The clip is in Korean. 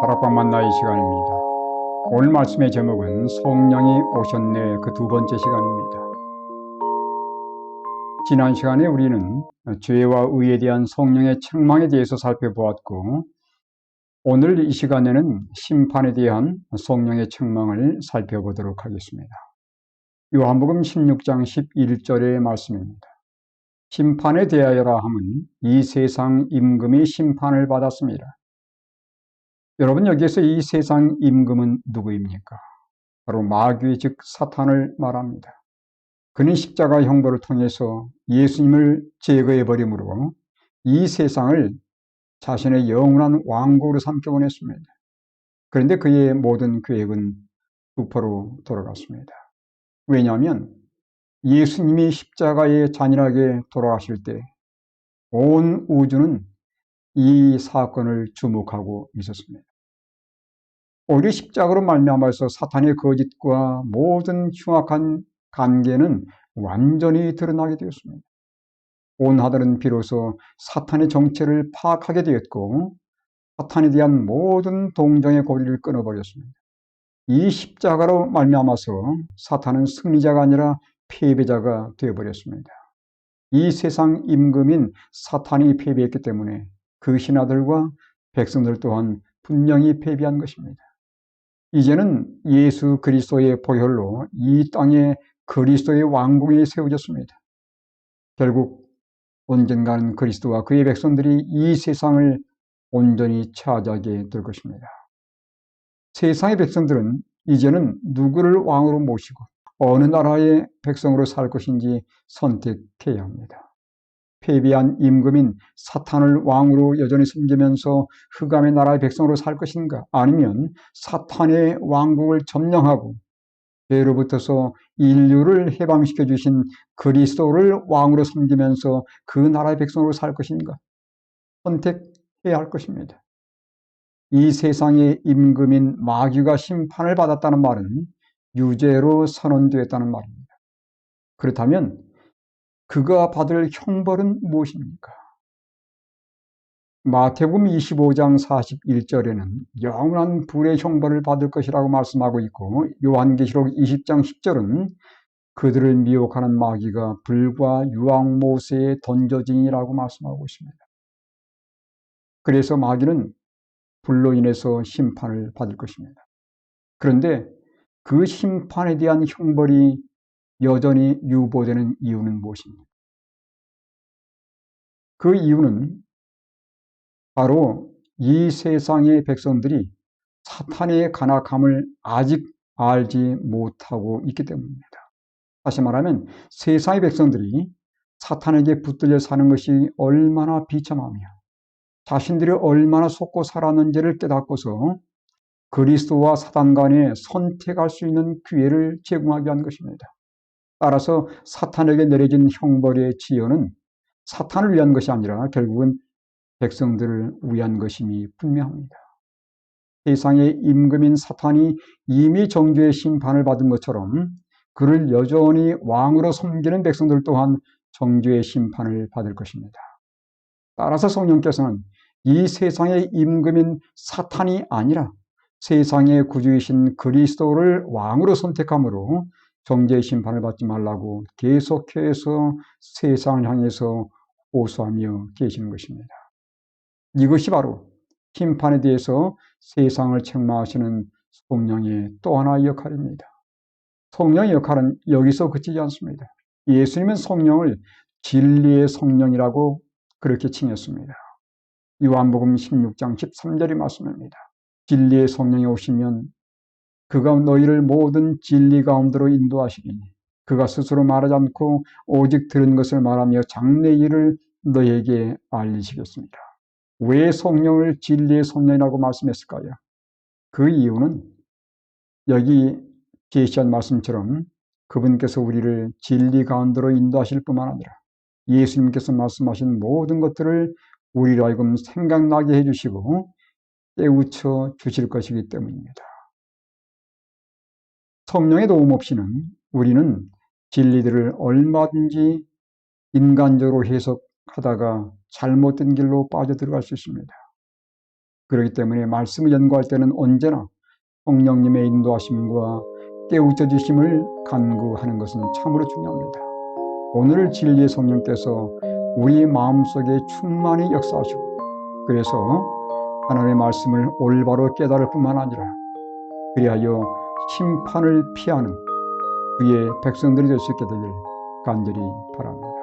다락방 만나의 시간입니다. 오늘 말씀의 제목은 성령이 오셨네 그 두 번째 시간입니다. 지난 시간에 우리는 죄와 의에 대한 성령의 책망에 대해서 살펴보았고 오늘 이 시간에는 심판에 대한 성령의 책망을 살펴보도록 하겠습니다. 요한복음 16장 11절의 말씀입니다. 심판에 대하여라 함은 이 세상 임금이 심판을 받았습니다. 여러분 여기에서 이 세상 임금은 누구입니까? 바로 마귀 즉 사탄을 말합니다. 그는 십자가 형벌을 통해서 예수님을 제거해 버림으로 이 세상을 자신의 영원한 왕국으로 삼켜 보냈습니다. 그런데 그의 모든 계획은 부포로 돌아갔습니다. 왜냐하면 예수님이 십자가에 잔인하게 돌아가실 때 온 우주는 이 사건을 주목하고 있었습니다. 오히려 십자가로 말미암아서 사탄의 거짓과 모든 흉악한 관계는 완전히 드러나게 되었습니다. 온 하늘은 비로소 사탄의 정체를 파악하게 되었고 사탄에 대한 모든 동정의 고리를 끊어버렸습니다. 이 십자가로 말미암아서 사탄은 승리자가 아니라 패배자가 되어버렸습니다. 이 세상 임금인 사탄이 패배했기 때문에 그 신하들과 백성들 또한 분명히 패배한 것입니다. 이제는 예수 그리스도의 보혈로 이 땅에 그리스도의 왕궁이 세워졌습니다. 결국 언젠가는 그리스도와 그의 백성들이 이 세상을 온전히 차지하게 될 것입니다. 세상의 백성들은 이제는 누구를 왕으로 모시고 어느 나라의 백성으로 살 것인지 선택해야 합니다. 패배한 임금인 사탄을 왕으로 여전히 섬기면서 흑암의 나라의 백성으로 살 것인가? 아니면 사탄의 왕국을 점령하고 죄로부터서 인류를 해방시켜 주신 그리스도를 왕으로 섬기면서 그 나라의 백성으로 살 것인가? 선택해야 할 것입니다. 이 세상의 임금인 마귀가 심판을 받았다는 말은 유죄로 선언되었다는 말입니다. 그렇다면 그가 받을 형벌은 무엇입니까? 마태복음 25장 41절에는 영원한 불의 형벌을 받을 것이라고 말씀하고 있고 요한계시록 20장 10절은 그들을 미혹하는 마귀가 불과 유황 모세에 던져지니라고 말씀하고 있습니다. 그래서 마귀는 불로 인해서 심판을 받을 것입니다. 그런데 그 심판에 대한 형벌이 여전히 유보되는 이유는 무엇입니까? 그 이유는 바로 이 세상의 백성들이 사탄의 간악함을 아직 알지 못하고 있기 때문입니다. 다시 말하면 세상의 백성들이 사탄에게 붙들려 사는 것이 얼마나 비참하며 자신들이 얼마나 속고 살았는지를 깨닫고서 그리스도와 사단 간에 선택할 수 있는 기회를 제공하게 한 것입니다. 따라서 사탄에게 내려진 형벌의 지연은 사탄을 위한 것이 아니라 결국은 백성들을 위한 것임이 분명합니다. 세상의 임금인 사탄이 이미 정죄의 심판을 받은 것처럼 그를 여전히 왕으로 섬기는 백성들 또한 정죄의 심판을 받을 것입니다. 따라서 성령께서는 이 세상의 임금인 사탄이 아니라 세상의 구주이신 그리스도를 왕으로 선택함으로 정죄의 심판을 받지 말라고 계속해서 세상을 향해서 호소하며 계시는 것입니다. 이것이 바로 심판에 대해서 세상을 책망하시는 성령의 또 하나의 역할입니다. 성령의 역할은 여기서 그치지 않습니다. 예수님은 성령을 진리의 성령이라고 그렇게 칭했습니다. 요한복음 16장 13절의 말씀입니다. 진리의 성령이 오시면 그가 너희를 모든 진리 가운데로 인도하시리니 그가 스스로 말하지 않고 오직 들은 것을 말하며 장래 일을 너희에게 알리시겠습니다. 왜 성령을 진리의 성령이라고 말씀했을까요? 그 이유는 여기 제시한 말씀처럼 그분께서 우리를 진리 가운데로 인도하실 뿐만 아니라 예수님께서 말씀하신 모든 것들을 우리로 하여금 생각나게 해주시고 깨우쳐 주실 것이기 때문입니다. 성령의 도움 없이는 우리는 진리들을 얼마든지 인간적으로 해석하다가 잘못된 길로 빠져들어갈 수 있습니다. 그렇기 때문에 말씀을 연구할 때는 언제나 성령님의 인도하심과 깨우쳐 주심을 간구하는 것은 참으로 중요합니다. 오늘 진리의 성령께서 우리 마음속에 충만히 역사하시고 그래서 하나님의 말씀을 올바로 깨달을 뿐만 아니라 그리하여 심판을 피하는 그의 백성들이 될 수 있게 되길 간절히 바랍니다.